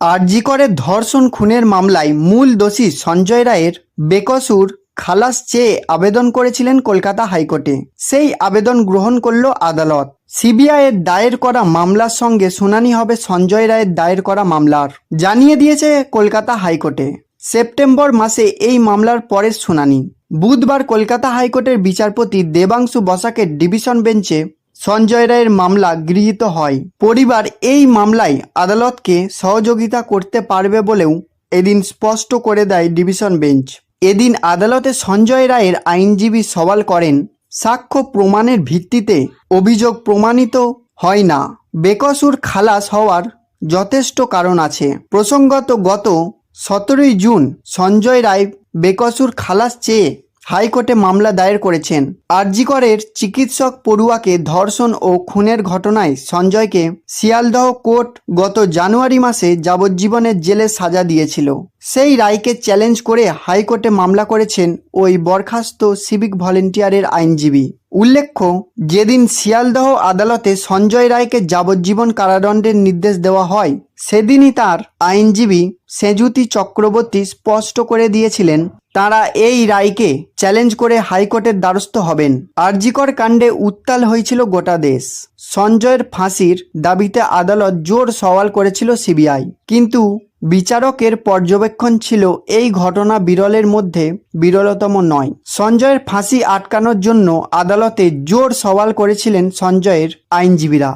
আরজিকরের ধর্ষণ খুনের মামলায় মূল দোষী সঞ্জয় রায়ের বেকসুর খালাস চেয়ে আবেদন করেছিলেন কলকাতা হাইকোর্টে। সেই আবেদন গ্রহণ করল আদালত। সিবিআইয়ের দায়ের করা মামলার সঙ্গে শুনানি হবে সঞ্জয় রায়ের দায়ের করা মামলার। জানিয়ে দিয়েছে কলকাতা হাইকোর্টে। সেপ্টেম্বর মাসে এই মামলার পরের শুনানি। বুধবার কলকাতা হাইকোর্টের বিচারপতি দেবাংশু বসাকের ডিভিশন বেঞ্চে সঞ্জয় রায়ের মামলা গৃহীত হয়। পরিবার এই মামলায় আদালতকে সহযোগিতা করতে পারবে বলেও এদিন স্পষ্ট করে দেয় ডিভিশন বেঞ্চ। এদিন আদালতে সঞ্জয় রায়ের আইনজীবী সওয়াল করেন, সাক্ষ্য প্রমাণের ভিত্তিতে অভিযোগ প্রমাণিত হয় না। বেকসুর খালাস হওয়ার যথেষ্ট কারণ আছে। প্রসঙ্গত গত সতেরোই জুন সঞ্জয় রায় বেকসুর খালাস চেয়ে হাইকোর্টে মামলা দায়ের করেছেন। আরজিকরের চিকিৎসক পড়ুয়াকে ধর্ষণ ও খুনের ঘটনায় সঞ্জয়কে শিয়ালদহ কোর্ট গত জানুয়ারি মাসে যাবজ্জীবনের জেলে সাজা দিয়েছিল। সেই রায়কে চ্যালেঞ্জ করে হাইকোর্টে মামলা করেছেন ওই বরখাস্ত সিভিক ভলেন্টিয়ারের আইনজীবী। উল্লেখ্য, যেদিন শিয়ালদহ আদালতে সঞ্জয় রায়কে যাবজ্জীবন কারাদণ্ডের নির্দেশ দেওয়া হয়, সেদিনই তার আইনজীবী সেজুতি চক্রবর্তী স্পষ্ট করে দিয়েছিলেন, তারা এই রায়কে চ্যালেঞ্জ করে হাইকোর্টের দ্বারস্থ হবেন। আরজিকর কাণ্ডে উত্তাল হয়েছিল গোটা দেশ। সঞ্জয়ের ফাঁসির দাবিতে আদালত জোর সওয়াল করেছিল সিবিআই। কিন্তু বিচারকের পর্যবেক্ষণ ছিল এই ঘটনা বিরলের মধ্যে বিরলতম নয়। সঞ্জয়ের ফাঁসি আটকানোর জন্য আদালতে জোর সওয়াল করেছিলেন সঞ্জয়ের আইনজীবীরা।